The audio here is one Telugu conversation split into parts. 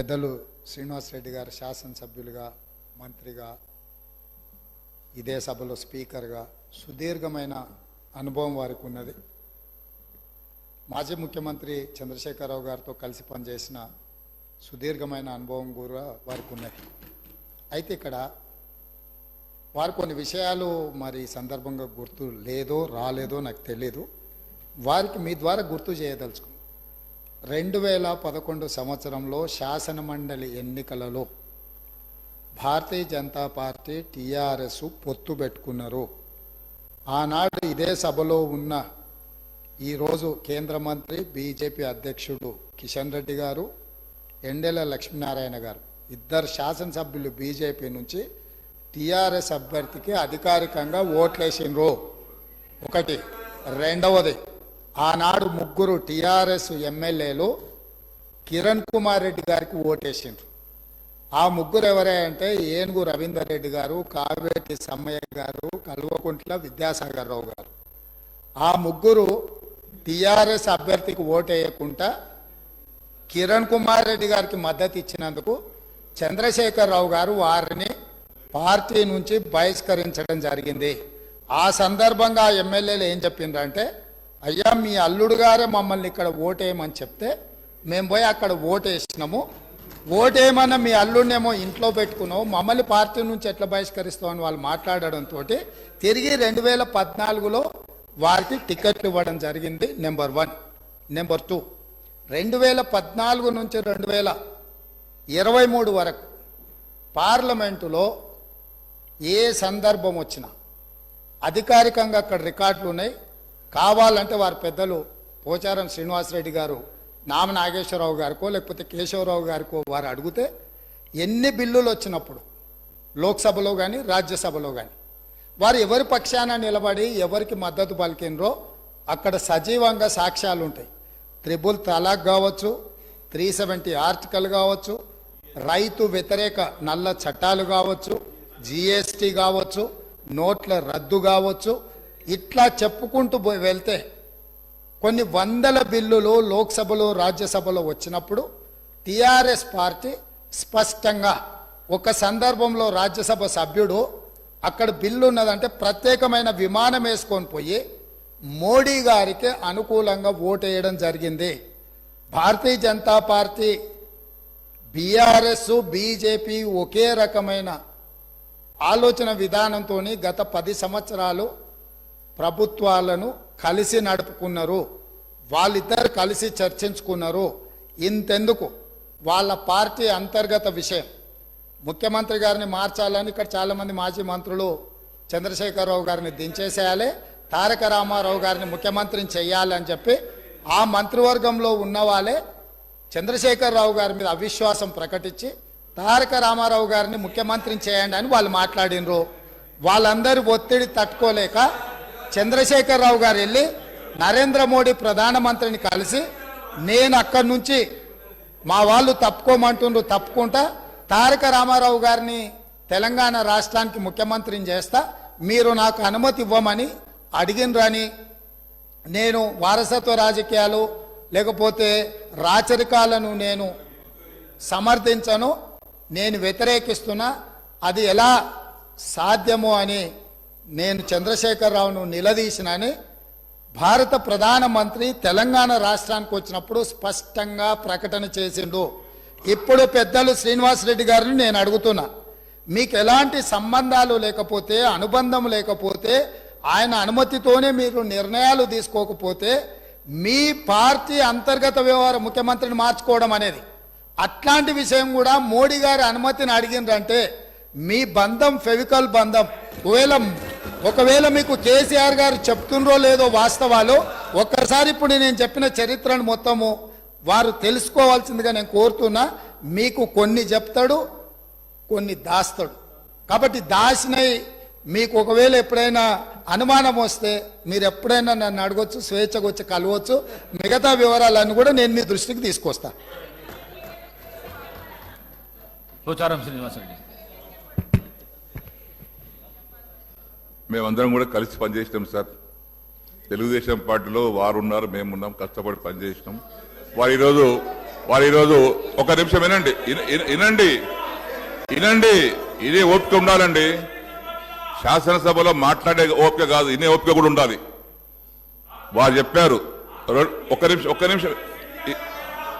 పెద్దలు శ్రీనివాస్ రెడ్డి గారు శాసనసభ్యులుగా మంత్రిగా ఇదే సభలో స్పీకర్గా సుదీర్ఘమైన అనుభవం వారికి ఉన్నది. మాజీ ముఖ్యమంత్రి చంద్రశేఖరరావు గారితో కలిసి పనిచేసిన సుదీర్ఘమైన అనుభవం కూడా వారికి ఉన్నది. అయితే ఇక్కడ వారు కొన్ని విషయాలు మరి సందర్భంగా గుర్తు లేదో రాలేదో నాకు తెలియదు వారికి మీ ద్వారా గుర్తు చేయదలుచుకున్నాను. రెండు వేల పదకొండు సంవత్సరంలో శాసనమండలి ఎన్నికలలో భారతీయ జనతా పార్టీ టీఆర్ఎస్ పొత్తు పెట్టుకున్నారు. ఆనాడు ఇదే సభలో ఉన్న ఈరోజు కేంద్ర మంత్రి బీజేపీ అధ్యక్షుడు కిషన్ రెడ్డి గారు ఎండెల లక్ష్మీనారాయణ గారు ఇద్దరు శాసనసభ్యులు బీజేపీ నుంచి టీఆర్ఎస్ అభ్యర్థికి అధికారికంగా ఓట్లేసిండ్రు ఒకటి. రెండవది. ఆనాడు ముగ్గురు టీఆర్ఎస్ ఎమ్మెల్యేలు కిరణ్ కుమార్ రెడ్డి గారికి ఓటేసిండ్రు. ఆ ముగ్గురు ఎవరే అంటే ఏనుగు రవీందర్ రెడ్డి గారు కావేటి సమ్మయ్య గారు కల్వకుంట్ల విద్యాసాగర్ రావు గారు. ఆ ముగ్గురు టీఆర్ఎస్ అభ్యర్థికి ఓటేయకుండా కిరణ్ కుమార్ రెడ్డి గారికి మద్దతు ఇచ్చినందుకు చంద్రశేఖరరావు గారు వారిని పార్టీ నుంచి బహిష్కరించడం జరిగింది. ఆ సందర్భంగా ఆ ఎమ్మెల్యేలు ఏం చెప్పిండ్రంటే అయ్యా మీ అల్లుడు గారే మమ్మల్ని ఇక్కడ ఓటేయమని చెప్తే మేము పోయి అక్కడ ఓటేసినాము. ఓటేయమన్నా మీ అల్లుడినేమో ఇంట్లో పెట్టుకున్నావు. మమ్మల్ని పార్టీ నుంచి ఎట్లా బహిష్కరిస్తావు అని వాళ్ళు మాట్లాడడంతో తిరిగి రెండు వేల పద్నాలుగులో వారికి టికెట్లు ఇవ్వడం జరిగింది నెంబర్ వన్. Number two. రెండు వేల పద్నాలుగు నుంచి రెండు వేల ఇరవై మూడు వరకు పార్లమెంటులో ఏ సందర్భం వచ్చినా అధికారికంగా అక్కడ రికార్డులు ఉన్నాయి. కావాలంటే వారి పెద్దలు పోచారం శ్రీనివాసరెడ్డి గారు నామ నాగేశ్వరరావు గారికో లేకపోతే కేశవరావు గారికో వారు అడిగితే ఎన్ని బిల్లులు వచ్చినప్పుడు లోక్సభలో కానీ రాజ్యసభలో కానీ వారు ఎవరి పక్షాన నిలబడి ఎవరికి మద్దతు పలికినరో అక్కడ సజీవంగా సాక్ష్యాలు ఉంటాయి. త్రిబుల్ తలాక్ కావచ్చు త్రీ సెవెంటీ ఆర్టికల్ కావచ్చు రైతు వ్యతిరేక నల్ల చట్టాలు కావచ్చు జిఎస్టీ కావచ్చు నోట్ల రద్దు కావచ్చు ఇట్లా చెప్పుకుంటూ పోయి వెళ్తే కొన్ని వందల బిల్లులు లోక్సభలో రాజ్యసభలో వచ్చినప్పుడు టిఆర్ఎస్ పార్టీ స్పష్టంగా ఒక సందర్భంలో రాజ్యసభ సభ్యుడు అక్కడ బిల్లు ఉన్నదంటే ప్రత్యేకమైన విమానం వేసుకొని పోయి మోడీ గారికి అనుకూలంగా ఓటేయడం జరిగింది. Bharatiya Janata party BRS BJP ఒకే రకమైన ఆలోచన విధానంతో గత పది సంవత్సరాలు ప్రభుత్వాలను కలిసి నడుపుకున్నారు. వాళ్ళిద్దరు కలిసి చర్చించుకున్నారు. ఇంతెందుకు? వాళ్ళ పార్టీ అంతర్గత విషయం. ముఖ్యమంత్రి గారిని మార్చాలని ఇక్కడ చాలామంది మాజీ మంత్రులు చంద్రశేఖరరావు గారిని దించేసేయాలి తారక రామారావు గారిని ముఖ్యమంత్రిని చేయాలని చెప్పి ఆ మంత్రివర్గంలో ఉన్న వాళ్ళే చంద్రశేఖరరావు గారి మీద అవిశ్వాసం ప్రకటించి తారక రామారావు గారిని ముఖ్యమంత్రిని చేయండి అని వాళ్ళు మాట్లాడినరు. వాళ్ళందరి ఒత్తిడి తట్టుకోలేక చంద్రశేఖరరావు గారు వెళ్ళి నరేంద్ర మోడీ ప్రధానమంత్రిని కలిసి నేను అక్కడి నుంచి మా వాళ్ళు తప్పుకోమంటుండ్రు తప్పుకుంటా తారక రామారావు గారిని తెలంగాణ రాష్ట్రానికి ముఖ్యమంత్రిని చేస్తా మీరు నాకు అనుమతి ఇవ్వమని అడిగినరని నేను వారసత్వ రాజకీయాలు లేకపోతే రాచరికాలను నేను సమర్థించను నేను వ్యతిరేకిస్తున్నా అది ఎలా సాధ్యమో అని నేను చంద్రశేఖరరావును నిలదీసినని. భారత ప్రధానమంత్రి తెలంగాణ రాష్ట్రానికి వచ్చినప్పుడు స్పష్టంగా ప్రకటన చేసిండు. ఇప్పుడు పెద్దలు శ్రీనివాసరెడ్డి గారిని నేను అడుగుతున్నా. మీకు ఎలాంటి సంబంధాలు లేకపోతే అనుబంధం లేకపోతే ఆయన అనుమతితోనే మీరు నిర్ణయాలు తీసుకోకపోతే మీ పార్టీ అంతర్గత వ్యవహార ముఖ్యమంత్రిని మార్చుకోవడం అనేది. అట్లాంటి విషయం కూడా మోడీ గారి అనుమతిని అడిగిండ్రంటే మీ బంధం ఫెవికల్ బంధం ఒకవేళ ఒకవేళ మీకు కేసీఆర్ గారు చెప్తుండ్రో లేదో వాస్తవాలు ఒక్కసారి ఇప్పుడు నేను చెప్పిన చరిత్రను మొత్తము వారు తెలుసుకోవాల్సిందిగా నేను కోరుతున్నా. మీకు కొన్ని చెప్తాడు కొన్ని దాస్తాడు. కాబట్టి దాసినై మీకు ఒకవేళ ఎప్పుడైనా అనుమానం వస్తే మీరు ఎప్పుడైనా నన్ను అడగొచ్చు స్వేచ్ఛగా వచ్చి కలవచ్చు మిగతా వివరాలన్నీ కూడా నేను మీ దృష్టికి తీసుకొస్తాను పోచారం శ్రీనివాసరెడ్డి. మేమందరం కూడా కలిసి పనిచేసినాం సార్. తెలుగుదేశం పార్టీలో వారు ఉన్నారు మేము ఉన్నాం కష్టపడి పనిచేసినాం. వారు ఈరోజు వారు ఈరోజు ఒక నిమిషం వినండి. వినండి. వినండి. ఇదే ఓపిక ఉండాలండి. శాసనసభలో మాట్లాడే ఓపిక కాదు ఇదే ఓపిక కూడా ఉండాలి. వారు చెప్పారు ఒక నిమిషం ఒక్క నిమిషం.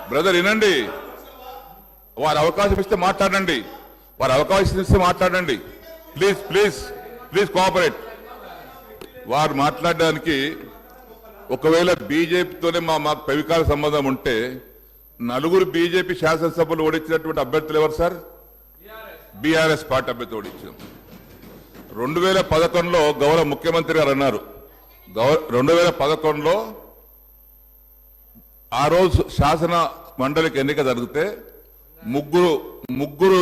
బ్రదర్ వినండి. వారు అవకాశం ఇస్తే మాట్లాడండి. వారు అవకాశం ఇస్తే మాట్లాడండి. Please please. Please cooperate. వారు మాట్లాడడానికి ఒకవేళ బీజేపీతోనే మా మాకు పెవికాల సంబంధం ఉంటే నలుగురు బీజేపీ శాసనసభలు ఓడించినటువంటి అభ్యర్థులు ఎవరు సార్? బీఆర్ఎస్ పార్టీ అభ్యర్థి ఓడించాం. రెండు వేల పదకొండులో గౌరవ ముఖ్యమంత్రి గారు అన్నారు. రెండు వేల పదకొండులో ఆ రోజు శాసన మండలికి ఎన్నిక జరిగితే ముగ్గురు ముగ్గురు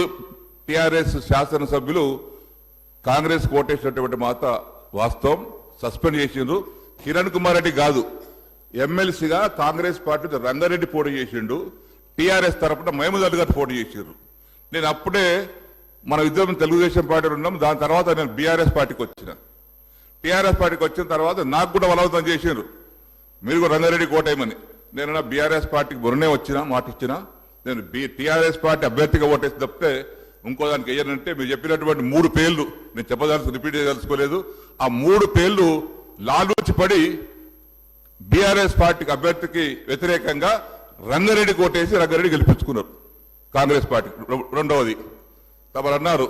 టిఆర్ఎస్ శాసనసభ్యులు కాంగ్రెస్ కోటేసినటువంటి మాట వాస్తవం. సస్పెండ్ చేసిండ్రు. కిరణ్ కుమార్ రెడ్డి కాదు. ఎమ్మెల్సీగా కాంగ్రెస్ పార్టీ రంగారెడ్డి పోటీ చేసిండు. టీఆర్ఎస్ తరపున మహమూద్ గారు పోటీ చేసిండ్రు. నేను అప్పుడే మన ఇద్దరం తెలుగుదేశం పార్టీలో ఉన్నాం. దాని తర్వాత నేను బీఆర్ఎస్ పార్టీకి వచ్చిన. టీఆర్ఎస్ పార్టీకి వచ్చిన తర్వాత నాకు కూడా బలవంతం చేసిండ్రు. మీరు కూడా రంగారెడ్డి కోటేయమని నేను బీఆర్ఎస్ పార్టీకి మొన్ననే వచ్చిన మాట ఇచ్చిన నేను బి టీఆర్ఎస్ పార్టీ అభ్యర్థిగా ఓటేసి తప్పితే ఇంకో దానికి వేయనంటే మీరు చెప్పినటువంటి మూడు పేర్లు. నేను చెప్పదలుచు రిపీట్ చేయదలుచుకోలేదు. ఆ మూడు పేర్లు లాలూచి పడి బీఆర్ఎస్ పార్టీకి అభ్యర్థికి వ్యతిరేకంగా రంగారెడ్డి కోటేసి రంగారెడ్డి గెలిపించుకున్నారు. కాంగ్రెస్ పార్టీ రెండవది. తమరు అన్నారు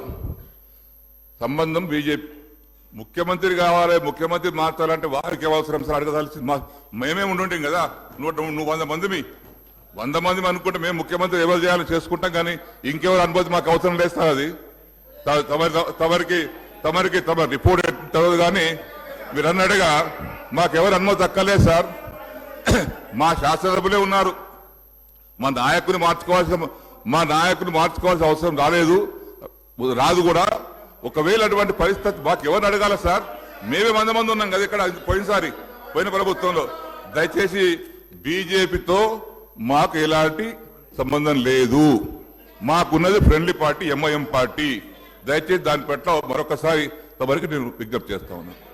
సంబంధం బీజేపీ ముఖ్యమంత్రి కావాలి ముఖ్యమంత్రి మార్చాలంటే వారికి అవసరం సార్? అడగదాల్సింది మేమే ఉండుంటాం కదా? నూట నువ్వు వంద మంది వంద మంది అనుకుంటే మేము ముఖ్యమంత్రి ఎవరు చేయాలో చేసుకుంటాం కానీ ఇంకెవరు అనుమతి మాకు అవసరం లేదు అది. తమరికి తమరికి తమ రిపోర్ట్ తెలియదు కానీ మీరు అన్నట్టుగా మాకెవరు అనుమతి అక్కర్లేదు సార్. మా శాసనసభ్యులే ఉన్నారు. మా నాయకుని మార్చుకోవాల్సిన మా నాయకుని మార్చుకోవాల్సిన అవసరం రాలేదు. రాదు కూడా. ఒకవేళ అటువంటి పరిస్థితి మాకు ఎవరిని అడగాల సార్? మేమే వంద మంది ఉన్నాం కదా ఇక్కడ పోయినసారి పోయిన ప్రభుత్వంలో. దయచేసి బీజేపీతో మాకు ఎలాంటి సంబంధం లేదు. మాకున్నది ఫ్రెండ్లీ పార్టీ ఎంఐఎం పార్టీ. దయచేసి దాని పట్ల మరొకసారి తమరికి నేను విజ్ఞప్తి చేస్తా ఉన్నాను